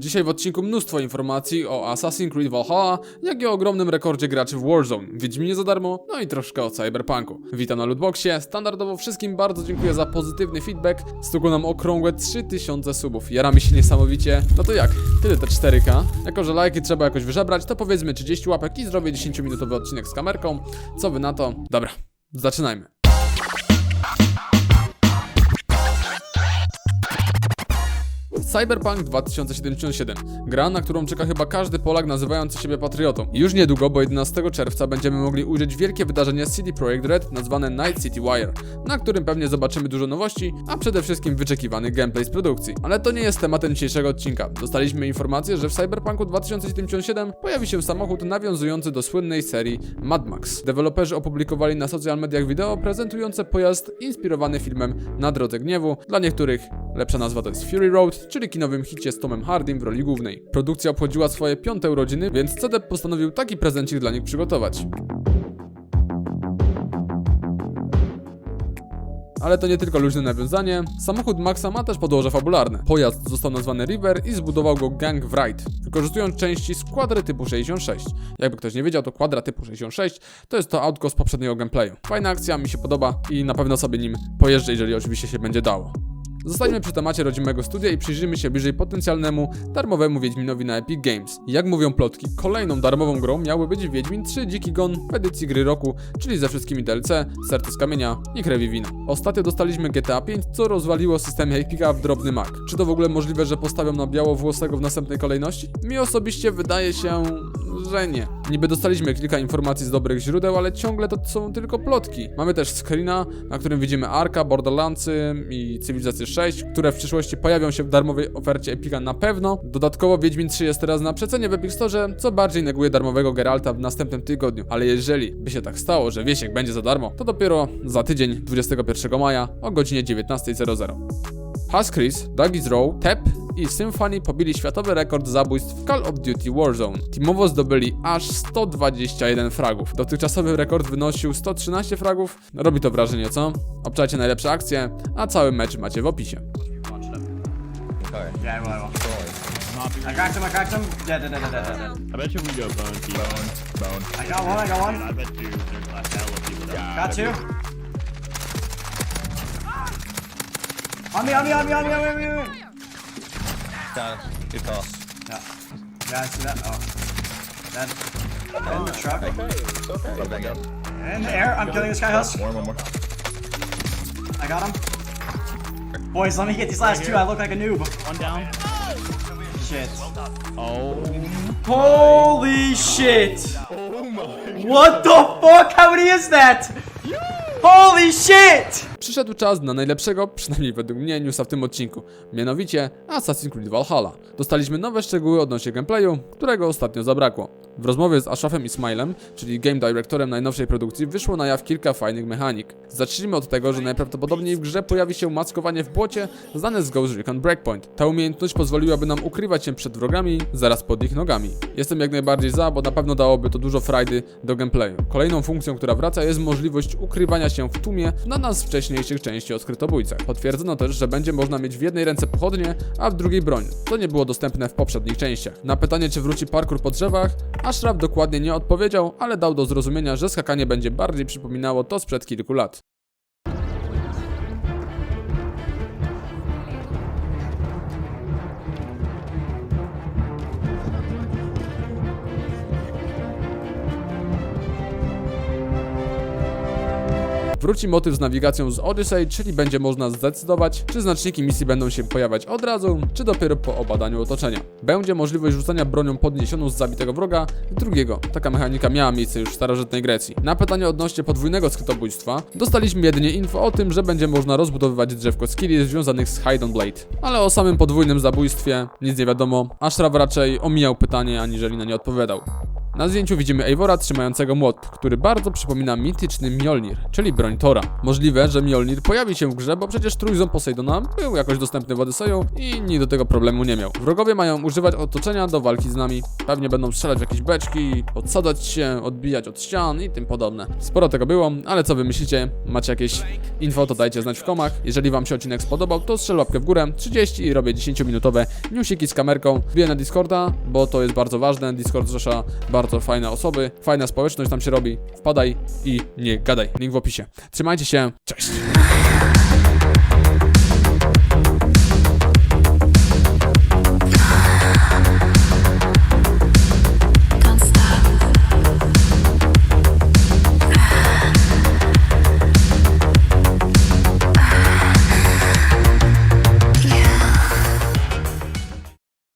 Dzisiaj w odcinku mnóstwo informacji o Assassin's Creed Valhalla, jak i o ogromnym rekordzie graczy w Warzone, Wiedźminie za darmo, no i troszkę o Cyberpunku. Witam na Lootboxie, standardowo wszystkim bardzo dziękuję za pozytywny feedback, stukło nam okrągłe 3000 subów, jaramy się niesamowicie. No to jak? Tyle te 4K. Jako, że lajki trzeba jakoś wyżebrać, to powiedzmy 30 łapek i zrobię 10-minutowy odcinek z kamerką. Co wy na to? Dobra, zaczynajmy. Cyberpunk 2077. Gra, na którą czeka chyba każdy Polak nazywający siebie patriotą. Już niedługo, bo 11 czerwca będziemy mogli ujrzeć wielkie wydarzenie CD Projekt Red nazwane Night City Wire, na którym pewnie zobaczymy dużo nowości, a przede wszystkim wyczekiwany gameplay z produkcji. Ale to nie jest tematem dzisiejszego odcinka. Dostaliśmy informację, że w Cyberpunku 2077 pojawi się samochód nawiązujący do słynnej serii Mad Max. Deweloperzy opublikowali na social mediach wideo prezentujące pojazd inspirowany filmem Na drodze gniewu. Dla niektórych lepsza nazwa to jest Fury Road, czyli kinowym hicie z Tomem Hardym w roli głównej. Produkcja obchodziła swoje piąte urodziny, więc CD postanowił taki prezencik dla nich przygotować. Ale to nie tylko luźne nawiązanie. Samochód Maxa ma też podłoże fabularne. Pojazd został nazwany River i zbudował go Gang Wright, wykorzystując części z kwadry typu 66. Jakby ktoś nie wiedział, to kwadra typu 66 to jest to autko z poprzedniego gameplayu. Fajna akcja, mi się podoba i na pewno sobie nim pojeżdżę, jeżeli oczywiście się będzie dało. Zostańmy przy temacie rodzimego studia i przyjrzymy się bliżej potencjalnemu darmowemu Wiedźminowi na Epic Games. Jak mówią plotki, kolejną darmową grą miałby być Wiedźmin 3 Dziki Gon w edycji gry roku, czyli ze wszystkimi DLC, Serce z Kamienia i Krewi Wina. Ostatnio dostaliśmy GTA 5, co rozwaliło system Epica w drobny mak. Czy to w ogóle możliwe, że postawią na białowłosego w następnej kolejności? Mi osobiście wydaje się, że nie. Niby dostaliśmy kilka informacji z dobrych źródeł, ale ciągle to są tylko plotki. Mamy też screena, na którym widzimy Arka, Borderlandsy i Cywilizację 6, które w przyszłości pojawią się w darmowej ofercie Epica na pewno. Dodatkowo Wiedźmin 3 jest teraz na przecenie w Epic Store, co bardziej neguje darmowego Geralta w następnym tygodniu. Ale jeżeli by się tak stało, że Wiesiek będzie za darmo, to dopiero za tydzień, 21 maja o godzinie 19.00. Huskris, Dougie's Row, Tep i Symphony pobili światowy rekord zabójstw w Call of Duty Warzone. Teamowo zdobyli aż 121 fragów. Dotychczasowy rekord wynosił 113 fragów. Robi to wrażenie, co? Obczajcie najlepsze akcje, a cały mecz macie w opisie. Okay. Yeah, I cracked him, I cracked him. Dead, dead, dead, dead. I bet you we go bone Bone. Bone. I got one, I got one. I bet you there's a hell of people that Got two. On me, on me, on me, on me, on me, on me, on me. Down. Good pass. Yeah. Yeah, I see that. Oh. Dead. Dead in the truck. It's okay. Let that go. In the air. I'm killing this guy, Husk. More, more, more. I got him. Boys, let me get these last two. I look like a noob. One down. Shit. Oh. Holy shit! Oh my. What the fuck? How many is that? Holy shit! Przyszedł czas na najlepszego, przynajmniej według mnie, newsa w tym odcinku. Mianowicie Assassin's Creed Valhalla. Dostaliśmy nowe szczegóły odnośnie gameplayu, którego ostatnio zabrakło. W rozmowie z Ashrafem Ismailem, czyli game directorem najnowszej produkcji, wyszło na jaw kilka fajnych mechanik. Zacznijmy od tego, że najprawdopodobniej w grze pojawi się maskowanie w błocie, znane z Ghost Recon Breakpoint. Ta umiejętność pozwoliłaby nam ukrywać się przed wrogami zaraz pod ich nogami. Jestem jak najbardziej za, bo na pewno dałoby to dużo frajdy do gameplayu. Kolejną funkcją, która wraca jest możliwość ukrywania się w tłumie na nas wcześniejszych części o skrytobójcach. Potwierdzono też, że będzie można mieć w jednej ręce pochodnie, a w drugiej broń. To nie było dostępne w poprzednich częściach. Na pytanie, czy wróci parkour po drzewach, Ashraf dokładnie nie odpowiedział, ale dał do zrozumienia, że skakanie będzie bardziej przypominało to sprzed kilku lat. Wróci motyw z nawigacją z Odyssey, czyli będzie można zdecydować, czy znaczniki misji będą się pojawiać od razu, czy dopiero po obadaniu otoczenia. Będzie możliwość rzucania bronią podniesioną z zabitego wroga i drugiego. Taka mechanika miała miejsce już w starożytnej Grecji. Na pytanie odnośnie podwójnego skrytobójstwa dostaliśmy jedynie info o tym, że będzie można rozbudowywać drzewko skilli związanych z Hidden Blade. Ale o samym podwójnym zabójstwie nic nie wiadomo, Ashraf raczej omijał pytanie aniżeli na nie odpowiadał. Na zdjęciu widzimy Eivora trzymającego młot, który bardzo przypomina mityczny Mjolnir, czyli broń Tora. Możliwe, że Mjolnir pojawi się w grze, bo przecież trójząb Poseidona był jakoś dostępny w Odyseju i nikt do tego problemu nie miał. Wrogowie mają używać otoczenia do walki z nami. Pewnie będą strzelać w jakieś beczki, podsadzać się, odbijać od ścian i tym podobne. Sporo tego było, ale co wy myślicie? Macie jakieś info, to dajcie znać w komach. Jeżeli wam się odcinek spodobał, to strzel łapkę w górę, 30 i robię 10-minutowe newsiki z kamerką. Wbiję na Discorda, bo to jest bardzo ważne. Discord zrzesza bardzo fajne osoby, fajna społeczność tam się robi. Wpadaj i nie gadaj. Link w opisie. Trzymajcie się, cześć!